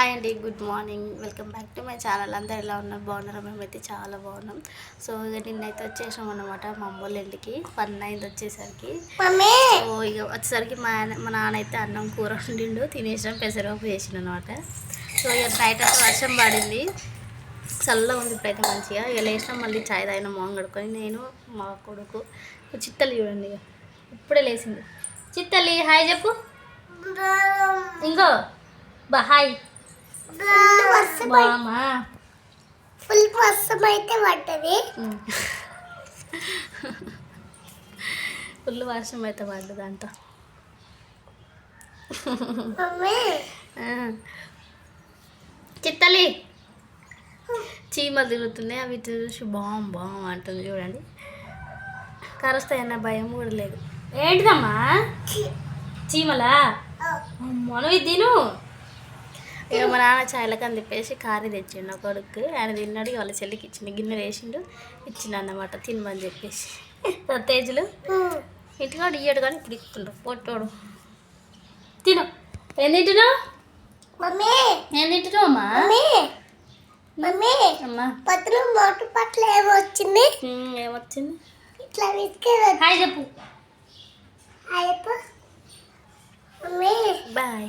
Hi అండి good morning. Welcome back to my channel. అందరు ఎలా ఉన్నారు? బాగున్నారా? మేమైతే చాలా బాగున్నాం. సో ఇక నిన్నైతే వచ్చేసాం అనమాట మా అమ్మోళ్ళ ఇంటికి. పని అయింది వచ్చేసరికి. సో ఇక వచ్చేసరికి మా మా నాన్న అయితే అన్నం కూర వండిండు తినేసాం పెసరపప్పు చేసిన అనమాట సో ఇక బయట వర్షం పడింది. చల్లగా ఉంది ఇప్పుడైతే మంచిగా. ఇక లేచినాం మళ్ళీ చాయ్ తాగిన మొహం కడుక్కొని. నేను మా కొడుకు. చిత్తలి చూడండి ఇక. ఇప్పుడే లేచింది. చిత్తలి హాయ్ చెప్పు. ఇంకో. బా హాయ్. వర్షం బామా ఫుల్ వర్షం అయితే పడ్డది. ఫుల్ వర్షం అయితే పడ్డది మమ్మీ. చిత్తలి. చీమలు తిరుగుతున్నాయి అవి చూసి బాం బాం అంటుంది చూడండి. కరుస్తాయన్న భయం కూడా లేదు. ఏంటిదమ్మా? చీమలా? మనవి తిను. ఇక మా నాన్న చాయలకని చెప్పేసి కారీ తెచ్చిండు. ఒక కొడుకు ఆయన తిన్నాడు వాళ్ళ చెల్లికి ఇచ్చిండు. గిన్నె వేసిండు ఇచ్చిండు అన్నమాట తినమని చెప్పేసి. తేజులు ఇంటికాడు ఇయ్యడు కానీ ఇప్పుడు ఇస్తుండ్రు. పొట్టోడు. తిను. ఏం తింటున్నావు? మమ్మీ. ఏం తింటున్నావు అమ్మా? మమ్మీ. అమ్మా. పొద్దున మోటార్ పట్ల ఏమో వచ్చింది ఉమ్, ఏమొచ్చింది? ఇట్లా విసికే హాయ్ చెప్పు. అయిపో మమ్మీ. బాయ్.